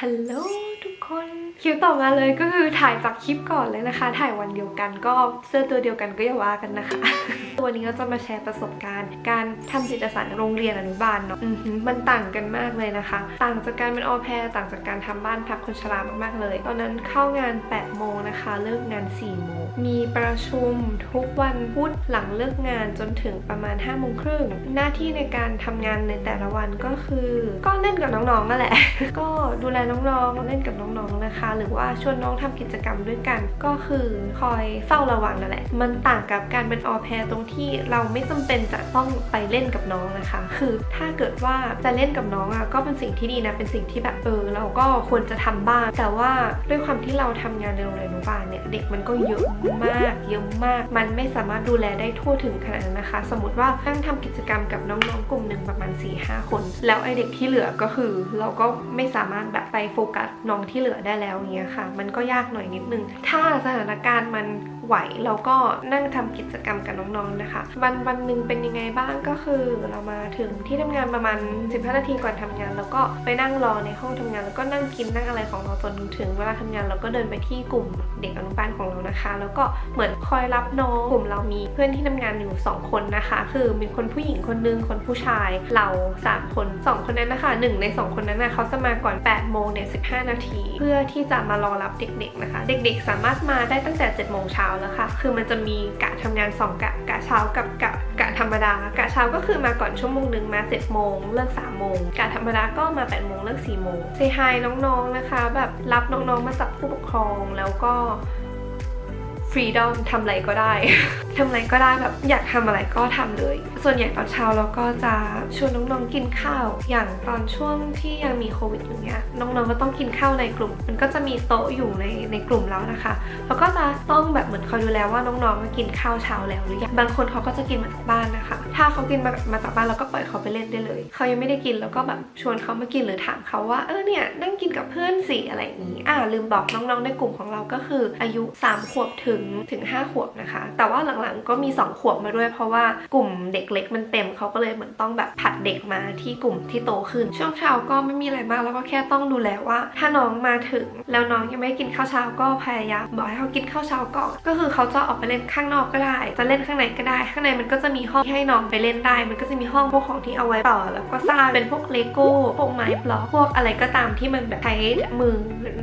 ฮัลโหลทุกคนคลิปต่อมาเลยก็คือถ่ายจากคลิปก่อนเลยนะคะ ถ่ายวันเดียวกันก็เสื้อตัวเดียวกันก็อย่าว่ากันนะคะวันนี้ก็จะมาแชร์ประสบการณ์ การทำจิตศาสตร์โรงเรียนอนุบาลเนาะมันต่างกันมากเลยนะคะ ต่างจากการเป็นออแพรต่างจากการทำบ้านพักคนชรามากๆเลย ตอนนั้นเข้างาน8โมงนะคะ เลิกงาน4โมง มีประชุมทุกวันพุธหลังเลิกงานจนถึงประมาณ5โมงครึ่งหน้าที่ในการทำงานในแต่ละวันก็คือ ก็เล่นกับน้องๆนั่นแหละ ก็ดูแลน้องๆเล่นกับน้องๆนะคะ หรือว่าชวนน้องทำกิจกรรมด้วยกัน ก็คือคอยเฝ้าระวังนั่นแหละ มันต่างกับการเป็นออแพรตรงที่เราไม่จำเป็นจะต้องไปเล่นกับน้องนะคะ คือถ้าเกิดว่าจะเล่นกับน้องอะก็เป็นสิ่งที่ดีนะเป็นสิ่งที่แบบเออเราก็ควรจะทำบ้าง แต่ว่าด้วยความที่เราทำงานในโรงเรียนอนุบาลเนี่ยเด็กมันก็เยอะมากเยอะมาก มันไม่สามารถดูแลได้ทั่วถึงขนาดนั้นนะคะ สมมติว่านั่งทำกิจกรรมกับน้องๆกลุ่มหนึ่งประมาณ4ีหคน แล้วไอเด็กที่เหลือก็คือ เราก็ไม่สามารถแบบไปโฟกัสน้องที่เหลือได้แล้วอย่างเงี้ยค่ะ มันก็ยากหน่อยนิดนึง ถ้าสถานการณ์มัน ไหวเราก็นั่งทำกิจกรรมกับน้องๆนะคะ วันวันหนึ่งเป็นยังไงบ้างก็คือ เรามาถึงที่ทำงานประมาณ 15 นาทีก่อนทำงาน แล้วก็ไปนั่งรอในห้องทำงาน แล้วก็นั่งกินนั่งอะไรของเราจนถึงเวลาทำงานเราก็เดินไปที่กลุ่มเด็กอนุบาลของเรานะคะ แล้วก็เหมือนคอยรับน้องกลุ่มเรามีเพื่อนที่ทำงานอยู่ 2 คนนะคะ คือมีคนผู้หญิงคนนึงคนผู้ชายเราสามคนสองคนนั้นนะคะหนึ่งในสองคนนั้นนะเขาจะมาก่อน8โมงเนี่ย15 นาที เพื่อที่จะมารอรับเด็กๆนะคะ เด็กๆ สามารถมาได้ตั้งแต่7โมงเช้าแล้วค่ะ คือมันจะมีกะทำงาน 2 กะ กะเช้ากับกะกะธรรมดา กะเช้าก็คือมาก่อนชั่วโมงหนึ่งมา7โมงเลิก3โมง กะธรรมดาก็มา8โมงเลิก4โมงเซฮายน้องๆนะคะ แบบรับน้องๆมาจากผู้ปกครองแล้วก็ รีดอมทำอะไรก็ได้ ทำอะไรก็ได้แบบอยากทำอะไรก็ทำเลย ส่วนใหญ่ตอนเช้าเราก็จะชวนน้องๆกินข้าว อย่างตอนช่วงที่ยังมีโควิดอยู่เงี้ยน้องๆก็ต้องกินข้าวในกลุ่ม มันก็จะมีโต๊ะอยู่ในในกลุ่มแล้วนะคะแล้วก็จะต้องแบบเหมือนคอยดูแลว่าน้องๆมากินข้าวเช้าแล้วหรือยังบางคนเขาก็จะกินมาจากบ้านนะคะ ถ้าเขากินมามาจากบ้านเราก็ปล่อยเขาไปเล่นได้เลย เขายังไม่ได้กินแล้วก็แบบชวนเขามากินหรือถามเขาว่าเออเนี่ยนั่งกินกับเพื่อนสิอะไรอย่างนี้อ่าลืมบอกน้องๆในกลุ่มของเราก็คืออายุ3ขวบถึงถึง 5 ขวบนะคะ แต่ว่าหลังๆก็มี 2 ขวบมาด้วยเพราะว่ากลุ่มเด็กเล็กมันเต็มเขาก็เลยเหมือนต้องแบบผัดเด็กมาที่กลุ่มที่โตขึ้น ช่วงเช้าก็ไม่มีอะไรมากแล้วก็แค่ต้องดูแลว่า ถ้าน้องมาถึง แล้วน้องยังไม่กินข้าวเช้าก็พยายามบอกให้เขากินข้าวเช้าก่อนก็คือเขาจะออกไปเล่นข้างนอกก็ได้ จะเล่นข้างในก็ได้ ข้างในมันก็จะมีห้องให้น้องไปเล่นได้ มันก็จะมีห้องพวกของที่เอาไว้ต่อ แล้วก็สร้างเป็นพวกเลโก้พวกไม้บล็อกพวกอะไรก็ตามที่มันแบบใช้มือ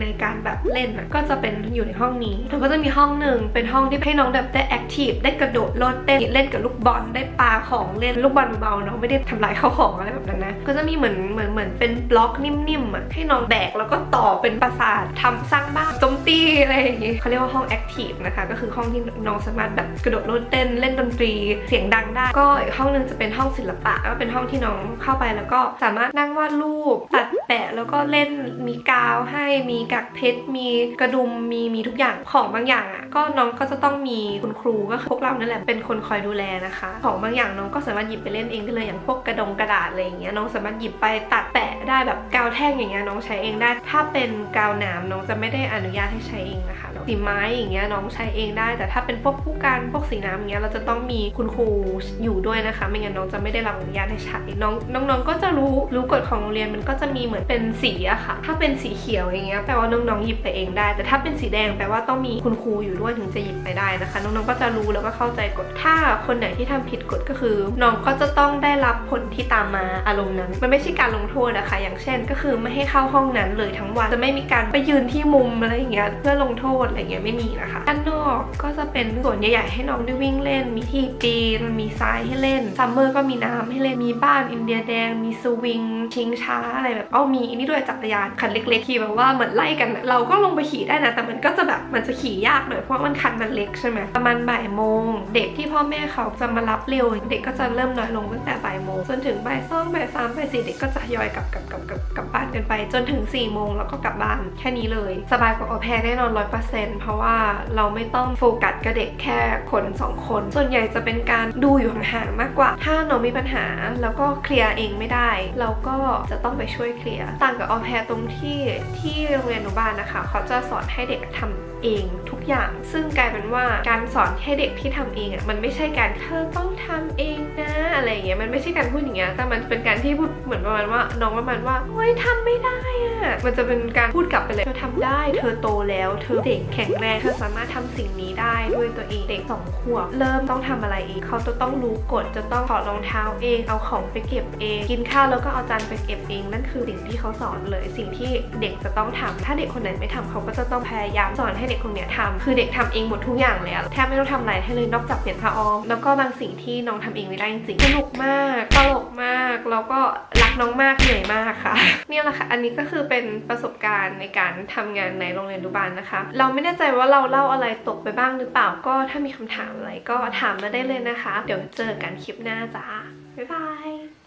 ในการแบบเล่นก็จะเป็นอยู่ในห้องนี้แล้วก็จะมีห้องหนึ่งเป็นห้องที่ให้น้องแบบได้แอคทีฟได้กระโดดโลดเต้นเล่นกับลูกบอลได้ปาของเล่นลูกบอลเบาๆเนาะไม่ได้ทำลายข้าวของอะไรแบบนั้นนะก็จะมีเหมือนเหมือนเหมือนเป็นบล็อกนิ่มๆอะให้น้องแบกแล้วก็ต่อเป็นปราสาททำสร้างบ้านจมตีอะไรอย่างงี้เขาเรียกว่าห้องแอคทีฟนะคะ ก็คือห้องที่น้องสามารถแบบกระโดดโลดเต้นเล่นดนตรี เสียงดังได้ ก็อีกห้องหนึงจะเป็นห้องศิลปะ ก็เป็นห้องที่น้องเข้าไปแล้วก็สามารถนั่งวาดรูปตัดแปะแล้วก็เล่นมีกาวให้มีกักเพชรมีกระดุมมีมีทุกอย่างของบางอย่างอะก็น้องก็จะต้องมีคุณครูก็คือพวกเรานั่นแหละเป็นคนคอยดูแลนะคะ ของบางอย่างน้องก็สามารถหยิบไปเล่นเองได้เลยอย่างพวกกระดงกระดาษอะไรอย่างเงี้ยน้องสามารถหยิบไปตัดแปะได้แบบกาวแท่งอย่างเงี้ยน้องใช้เองได้ ถ้าเป็นกาวหนามน้องจะไม่ได้อนุญาตให้ใช้เองนะคะแล้วสีไม้อย่างเงี้ยน้องใช้เองได้ แต่ถ้าเป็นพวกผู้การพวกสีน้ำอย่างเงี้ยเราจะต้องมีคุณครูอยู่ด้วยนะคะ ไม่งั้นน้องจะไม่ได้รับอนุญาตให้ใช้น้องน้องๆก็จะรู้รู้กฎของโรงเรียนมันก็จะมีเหมือนเป็นสีอะค่ะ ถ้าเป็นสีเขียวอย่างเงี้ยแปลว่าน้องๆหยิบไปเองได้ แต่ถ้าเป็นสีแดงแปลว่าต้องมีคุณครูอยู่ด้วยถึงจะหยิบไปได้นะคะ น้องๆก็จะรู้แล้วก็เข้าใจกฎถ้าคนไหนที่ทำผิดกฎก็คือ น้องก็จะต้องได้รับผลที่ตามมาอารมณ์นั้น มันไม่ใช่การลงโทษนะคะ อย่างเช่นก็คือไม่ให้เข้าห้องนั้นเลยทั้งวันจะไม่มีการไปยืนที่มุมอะไรอย่างเงี้ยเพื่อลงโทษอะไรเงี้ยไม่มีนะคะด้านนอกก็จะเป็นส่วนใหญ่ๆให้น้องได้วิ่งเล่น มีที่ปีนมีทรายให้เล่นซัมเมอร์ก็มีน้ำให้เล่นมีบ้านอินเดียแดง มีสวิงชิงช้าอะไรแบบเอามีนนี้ด้วยจักรยานคันเล็กๆขี่แบบว่าเหมือนไล่กันเราก็ลงไปขี่ได้นะแต่มันก็จะแบบมันจะขี่ยากหน่อยเพราะว่ามันคันมันเล็กใช่ไหมประมาณบ่ายโมง เด็กที่พ่อแม่เขาจะมารับเร็ว เด็กก็จะเริ่มน้อยลงตั้งแต่บ่ายโมงจนถึงบ่ายสองบ่ายสามบ่ายสี่เด็กก็จะยอยกลับกลับกลับกลับกลับบ้านกันไป จนถึง4ี่โมงแล้วก็กลับบ้านแค่นี้เลย สบายกว่าออแพรแน่นอนร้อยเปอร์เซ็นต์เพราะว่าเราไม่ต้องโฟกัสกับเด็กแค่คนสองคน ส่วนใหญ่จะเป็นการดูอยู่ห่างๆมากกว่า ถ้าน้องมีปัญหาแล้วก็เคลียร์เองไม่ได้ เราก็จะต้องไปช่วยเคลียร์ ต่างกับออแพรตรงที่ที่โรงเรียนอนุบาลนะคะ เขาจะสอนให้เด็กทำเองทุกอย่าง ซึ่งกลายเป็นว่าการสอนให้เด็กที่ทำเองอะมันไม่ใช่การเธอต้องทำเองนะอะไรอย่างเงี้ยมันไม่ใช่การพูดอย่างเงี้ยแต่มันเป็นการที่พูดเหมือนประมาณว่าน้องประมาณว่าเฮ้ยทำไม่ได้อะ มันจะเป็นการพูดกลับไปเลย เธอทำได้ เธอโตแล้ว เธอเด็กแข็งแรง เธอสามารถทำสิ่งนี้ได้ด้วยตัวเอง เด็กสองขวบเริ่มต้องทำอะไรเองเขาจะต้องรู้กฎ จะต้องถอดรองเท้าเอง เอาของไปเก็บเอง กินข้าวแล้วก็เอาจานไปเก็บเอง นั่นคือสิ่งที่เขาสอนเลย สิ่งที่เด็กจะต้องทำถ้าเด็กคนไหนไม่ทำเขาก็จะต้องพยายามสอนให้เด็กคนเนี้ยทำคือเด็กทำเองหมดทุกอย่างเลยอะแทบไม่ต้องทำอะไรให้เลยนอกจากเปลี่ยนผ้าอ้อม แล้วก็บางสิ่งที่น้องทำเองไม่ได้จริงสนุกมาก ตลกมาก แล้วก็รักน้องมากเหนื่อยมากค่ะ นี่แหละค่ะ อันนี้ก็คือเป็นประสบการณ์ในการทำงานในโรงเรียนรุบาลนะคะ เราไม่แน่ใจว่าเราเล่าอะไรตกไปบ้างหรือเปล่าก็ถ้ามีคำถามอะไรก็ถามมาได้เลยนะคะ เดี๋ยวเจอกันคลิปหน้าจ้าบ๊ายบาย